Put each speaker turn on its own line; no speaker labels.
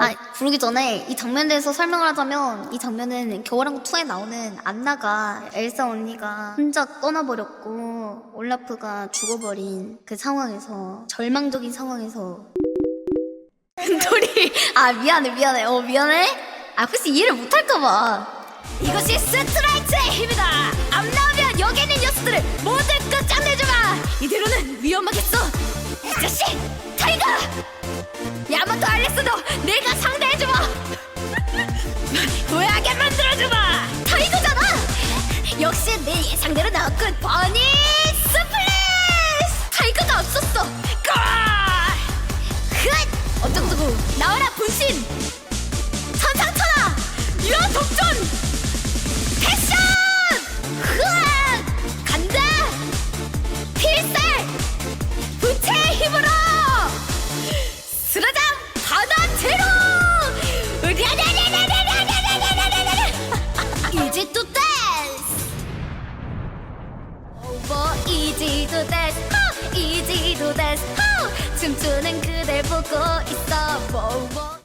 아 부르기 전에 이 장면에 대해서 설명을 하자면 이 장면은 겨울왕국 2에 나오는 안나가 엘사 언니가 혼자 떠나버렸고 올라프가 죽어버린 그 상황에서 절망적인 상황에서. 은돌이 아 미안해 미안해. 어 미안해? 아 혹시 이해를 못할까봐. 이것이 스트라이트의 힘이다. 안 나오면 여기 있는 녀석들을 모두 끝장내주마 이대로는 위험하겠어. 이 자식 타이거! 야마토 알렉스 상대로 나왔군. 버니 스플래시 타이거가 없었어. 걸 흑! 어쩌고저쩌고. 나와라 분신 이지 또 댄스 호! 이지 또 댄스 호! 춤추는 그댈 보고 있어. 보보